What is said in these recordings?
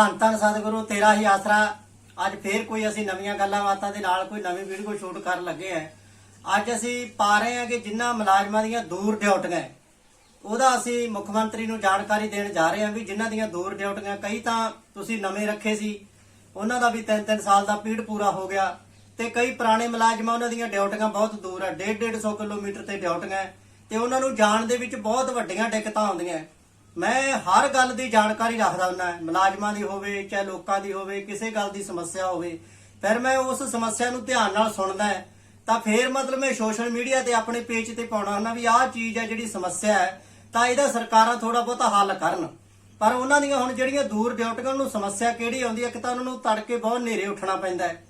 ਧੰਨ ਧੰਨ ਸਤਿਗੁਰੂ ਤੇਰਾ ਹੀ ਆਸਰਾ। ਅੱਜ ਫੇਰ ਕੋਈ ਅਸੀਂ ਨਵੀਆਂ ਗੱਲਾਂ ਬਾਤਾਂ ਦੇ ਨਾਲ ਕੋਈ ਨਵੀਂ ਵੀਡੀਓ ਸ਼ੂਟ ਕਰਨ ਲੱਗੇ ਆ। ਅੱਜ ਅਸੀਂ ਪਾ ਰਹੇ ਹਾਂ ਕਿ ਜਿਨ੍ਹਾਂ ਮੁਲਾਜ਼ਮਾਂ ਦੀਆਂ ਦੂਰ ਡਿਊਟੀਆਂ ਹੈ, ਉਹਦਾ ਅਸੀਂ ਮੁੱਖ ਮੰਤਰੀ ਨੂੰ ਜਾਣਕਾਰੀ ਦੇਣ ਜਾ ਰਹੇ ਹਾਂ ਵੀ ਜਿਨ੍ਹਾਂ ਦੀਆਂ ਦੂਰ ਡਿਊਟੀਆਂ ਕਈ ਤਾਂ ਤੁਸੀਂ ਨਵੇਂ ਰੱਖੇ ਸੀ ਉਹਨਾਂ ਦਾ ਵੀ 3-3 ਸਾਲ ਦਾ ਪੀੜ ਪੂਰਾ ਹੋ ਗਿਆ ਤੇ ਕਈ ਪੁਰਾਣੇ ਮੁਲਾਜ਼ਮਾਂ ਉਹਨਾਂ ਦੀਆਂ ਡਿਊਟੀਆਂ ਬਹੁਤ ਦੂਰ ਹੈ 1.5 ਕਿਲੋਮੀਟਰ ਤੇ ਡਿਊਟੀਆਂ ਤੇ ਉਹਨਾਂ ਨੂੰ ਜਾਣ ਦੇ ਵਿੱਚ ਬਹੁਤ ਵੱਡੀਆਂ ਦਿੱਕਤਾਂ ਆਉਂਦੀਆਂ ਮੈਂ ਹਰ ਗੱਲ ਦੀ ਜਾਣਕਾਰੀ ਰੱਖਦਾ ਹੁੰਦਾ ਮੁਲਾਜ਼ਮਾਂ ਦੀ ਹੋਵੇ, ਚਾਹੇ ਲੋਕਾਂ ਦੀ ਹੋਵੇ, ਕਿਸੇ ਗੱਲ ਦੀ ਸਮੱਸਿਆ ਹੋਵੇ। ਫਿਰ ਮੈਂ ਉਸ ਸਮੱਸਿਆ ਨੂੰ ਧਿਆਨ ਨਾਲ ਸੁਣਦਾ ਹੈ। ਤਾਂ ਫਿਰ ਮਤਲਬ ਮੈਂ ਸੋਸ਼ਲ ਮੀਡੀਆ ਤੇ ਆਪਣੇ ਪੇਜ ਤੇ ਪਾਉਣਾ ਹੁੰਦਾ ਵੀ ਆਹ ਚੀਜ਼ ਹੈ ਜਿਹੜੀ ਸਮੱਸਿਆ ਹੈ, ਤਾਂ ਇਹਦਾ ਸਰਕਾਰਾਂ ਥੋੜਾ ਬਹੁਤਾ ਹੱਲ ਕਰਨ। ਪਰ ਉਹਨਾਂ ਦੀਆਂ ਹੁਣ ਜਿਹੜੀਆਂ ਦੂਰ ਡਿਊਟੀਆਂ ਨੂੰ ਸਮੱਸਿਆ ਕਿਹੜੀ ਆਉਂਦੀ ਹੈ ਕਿ ਤਾਂ ਉਹਨਾਂ ਨੂੰ ਤੜਕੇ ਬਹੁਤ ਹਨੇਰੇ ਉੱਠਣਾ ਪੈਂਦਾ ਹੈ।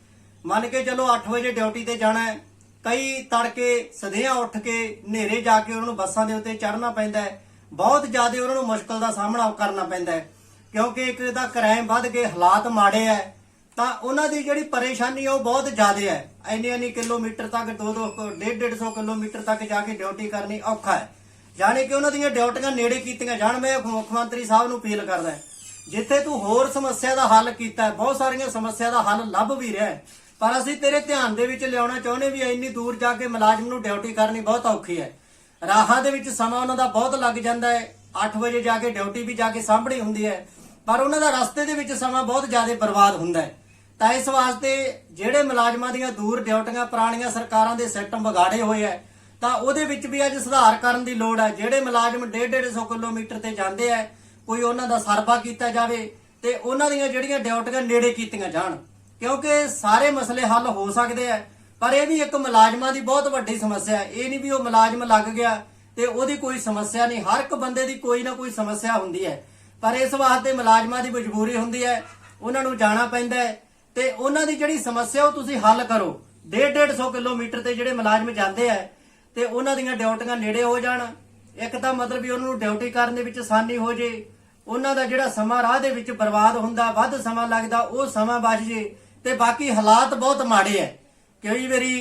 ਮੰਨ ਕੇ ਚਲੋ 8 ਵਜੇ ਡਿਊਟੀ ਤੇ ਜਾਣਾ ਹੈ, ਕਈ ਤੜਕੇ ਸਦਿਆਂ ਉੱਠ ਕੇ ਹਨੇਰੇ ਜਾ ਕੇ ਉਹਨਾਂ ਨੂੰ ਬੱਸਾਂ ਦੇ ਉੱਤੇ ਚੜ੍ਹਨਾ ਪੈਂਦਾ ਹੈ। ਬਹੁਤ ਜ਼ਿਆਦਾ ਉਹਨਾਂ ਨੂੰ ਮੁਸ਼ਕਲ ਦਾ ਸਾਹਮਣਾ ਕਰਨਾ ਪੈਂਦਾ ਹੈ, ਕਿਉਂਕਿ ਇੱਕ ਤਾਂ ਕ੍ਰਾਈਮ ਵੱਧ ਗਏ ਹਾਲਾਤ ਮਾੜੇ ਹੈ, ਤਾਂ ਉਹਨਾਂ ਦੀ ਜਿਹੜੀ ਪਰੇਸ਼ਾਨੀ ਉਹ ਬਹੁਤ ਜ਼ਿਆਦਾ ਹੈ। ਇੰਨੇ ਇੰਨੇ ਕਿਲੋਮੀਟਰ ਤੱਕ 2 2 1.5 150 ਕਿਲੋਮੀਟਰ ਤੱਕ ਜਾ ਕੇ ਡਿਊਟੀ ਕਰਨੀ ਔਖਾ ਹੈ। ਜਾਣੀ ਕਿ ਉਹਨਾਂ ਦੀਆਂ ਡਿਊਟੀਆਂ ਨੇੜੇ ਕੀਤੀਆਂ ਜਾਣ, ਮੈਂ ਮੁੱਖ ਮੰਤਰੀ ਸਾਹਿਬ ਨੂੰ ਅਪੀਲ ਕਰਦਾ ਜਿੱਥੇ ਤੂੰ ਹੋਰ ਸਮੱਸਿਆ ਦਾ ਹੱਲ ਕੀਤਾ ਬਹੁਤ ਸਾਰੀਆਂ ਸਮੱਸਿਆ ਦਾ ਹੱਲ ਲੱਭ ਵੀ ਰਿਹਾ ਪਰ ਅਸੀਂ ਤੇਰੇ ਧਿਆਨ ਦੇ ਵਿੱਚ ਲਿਆਉਣਾ ਚਾਹੁੰਦੇ ਵੀ ਇੰਨੀ ਦੂਰ ਜਾ ਕੇ ਮੁਲਾਜ਼ਮ ਨੂੰ ਡਿਊਟੀ ਕਰਨੀ ਬਹੁਤ ਔਖੀ ਹੈ। ਰਾਹਾਂ ਦੇ ਵਿੱਚ ਸਮਾਂ ਉਹਨਾਂ ਦਾ ਬਹੁਤ ਲੱਗ ਜਾਂਦਾ ਹੈ। 8 ਵਜੇ ਜਾ ਕੇ ਡਿਊਟੀ ਵੀ ਜਾ ਕੇ ਸਾਂਭਣੀ ਹੁੰਦੀ ਹੈ, ਪਰ ਉਹਨਾਂ ਦਾ ਰਸਤੇ ਦੇ ਵਿੱਚ ਸਮਾਂ ਬਹੁਤ ਜ਼ਿਆਦਾ ਬਰਬਾਦ ਹੁੰਦਾ ਹੈ। ਤਾਂ ਇਸ ਵਾਸਤੇ ਜਿਹੜੇ ਮੁਲਾਜ਼ਮਾਂ ਦੀਆਂ ਦੂਰ ਡਿਊਟੀਆਂ ਪੁਰਾਣੀਆਂ ਸਰਕਾਰਾਂ ਦੇ ਸਿਸਟਮ ਵਿਗਾੜੇ ਹੋਏ ਹੈ, ਤਾਂ ਉਹਦੇ ਵਿੱਚ ਵੀ ਅੱਜ ਸੁਧਾਰ ਕਰਨ ਦੀ ਲੋੜ ਹੈ। ਜਿਹੜੇ ਮੁਲਾਜ਼ਮ 150 ਕਿਲੋਮੀਟਰ ਤੇ ਜਾਂਦੇ ਆ ਕੋਈ ਉਹਨਾਂ ਦਾ ਸਰਫਾ ਕੀਤਾ ਜਾਵੇ ਤੇ ਉਹਨਾਂ ਦੀਆਂ ਜਿਹੜੀਆਂ ਡਿਊਟੀਆਂ ਨੇੜੇ ਕੀਤੀਆਂ ਜਾਣ, ਕਿਉਂਕਿ ਸਾਰੇ ਮਸਲੇ ਹੱਲ ਹੋ ਸਕਦੇ ਆ ਪਰ ਇਹ ਵੀ ਇੱਕ ਮੁਲਾਜ਼ਮਾਂ ਦੀ ਬਹੁਤ ਵੱਡੀ ਸਮੱਸਿਆ ਇਹ ਨਹੀਂ ਵੀ ਉਹ ਮੁਲਾਜ਼ਮ ਲੱਗ ਗਿਆ ਤੇ ਉਹਦੀ ਕੋਈ ਸਮੱਸਿਆ ਨਹੀਂ। ਹਰ ਇੱਕ ਬੰਦੇ ਦੀ ਕੋਈ ਨਾ ਕੋਈ ਸਮੱਸਿਆ ਹੁੰਦੀ ਹੈ। ਪਰ ਇਸ ਵਾਸਤੇ ਮੁਲਾਜ਼ਮਾਂ ਦੀ ਮਜਬੂਰੀ ਹੁੰਦੀ ਹੈ। ਉਹਨਾਂ ਨੂੰ ਜਾਣਾ ਪੈਂਦਾ ਹੈ ਤੇ ਉਹਨਾਂ ਦੀ ਜਿਹੜੀ ਸਮੱਸਿਆ ਉਹ ਤੁਸੀਂ ਹੱਲ ਕਰੋ। 1.5 ਕਿਲੋਮੀਟਰ ਤੇ ਜਿਹੜੇ ਮੁਲਾਜ਼ਮ ਜਾਂਦੇ ਆ ਤੇ ਉਹਨਾਂ ਦੀਆਂ ਡਿਊਟੀਆਂ ਨੇੜੇ ਹੋ ਜਾਣ। ਇੱਕ ਤਾਂ ਮਤਲਬ ਵੀ ਉਹਨਾਂ ਨੂੰ ਡਿਊਟੀ ਕਰਨ ਦੇ ਵਿੱਚ ਆਸਾਨੀ ਹੋ ਜੇ। ਉਹਨਾਂ ਦਾ ਜਿਹੜਾ ਸਮਾਂ ਰਾਹ ਦੇ ਵਿੱਚ ਬਰਬਾਦ ਹੁੰਦਾ, ਵੱਧ ਸਮਾਂ ਲੱਗਦਾ, ਉਹ ਸਮਾਂ ਬਚ ਜੇ ਤੇ ਬਾਕੀ ਹਾਲਾਤ ਬਹੁਤ ਮਾੜੇ ਐ ਕਈ ਵਾਰੀ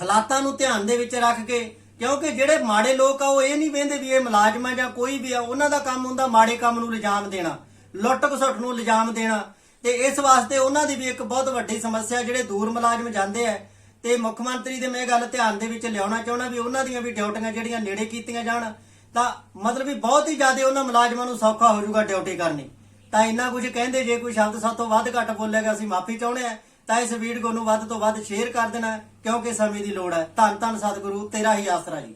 ਹਾਲਾਤਾਂ ਨੂੰ ਧਿਆਨ ਦੇ ਵਿੱਚ ਰੱਖ ਕੇ, ਕਿਉਂਕਿ ਜਿਹੜੇ ਮਾੜੇ ਲੋਕ ਆ, ਉਹ ਇਹ ਨਹੀਂ ਵੇਂਦੇ ਵੀ ਇਹ ਮੁਲਾਜ਼ਮ ਆ ਜਾਂ ਕੋਈ ਵੀ ਆ, ਉਹਨਾਂ ਦਾ ਕੰਮ ਹੁੰਦਾ ਮਾੜੇ ਕੰਮ ਨੂੰ ਲਿਜਾਮ ਦੇਣਾ, ਲੁੱਟ ਖਸੁੱਟ ਨੂੰ ਲਿਜਾਮ ਦੇਣਾ। ਤੇ ਇਸ ਵਾਸਤੇ ਉਹਨਾਂ ਦੀ ਵੀ ਇੱਕ ਬਹੁਤ ਵੱਡੀ ਸਮੱਸਿਆ ਜਿਹੜੇ ਦੂਰ ਮੁਲਾਜ਼ਮ ਜਾਂਦੇ ਆ। ਤੇ ਮੁੱਖ ਮੰਤਰੀ ਦੇ ਮੈਂ ਗੱਲ ਧਿਆਨ ਦੇ ਵਿੱਚ ਲਿਆਉਣਾ ਚਾਹੁੰਦਾ ਵੀ ਉਹਨਾਂ ਦੀਆਂ ਵੀ ਡਿਊਟੀਆਂ ਜਿਹੜੀਆਂ ਨੇੜੇ ਕੀਤੀਆਂ ਜਾਣ, ਤਾਂ ਮਤਲਬ ਵੀ ਬਹੁਤ ਹੀ ਜ਼ਿਆਦਾ ਉਹਨਾਂ ਮੁਲਾਜ਼ਮਾਂ ਨੂੰ ਸੌਖਾ ਹੋ ਜਾਊਗਾ ਡਿਊਟੀ ਕਰਨੀ। ਤਾਂ ਇੰਨਾ ਕੁਝ ਕਹਿੰਦੇ, ਜੇ ਕੋਈ ਸ਼ਬਦ ਸਾਤੋਂ ਵੱਧ ਘੱਟ ਬੋਲੇਗਾ ਅਸੀਂ ਮਾਫੀ ਚਾਹੁੰਦੇ ਆ। ਤਾਂ ਇਸ ਵੀਡੀਓ ਨੂੰ ਵੱਧ ਤੋਂ ਵੱਧ ਸ਼ੇਅਰ ਕਰ ਦੇਣਾ, ਕਿਉਂਕਿ ਸਮੇਂ ਦੀ ਲੋੜ ਹੈ। ਧੰਨ ਧੰਨ ਸਤਿਗੁਰੂ, ਤੇਰਾ ਹੀ ਆਸਰਾ ਜੀ।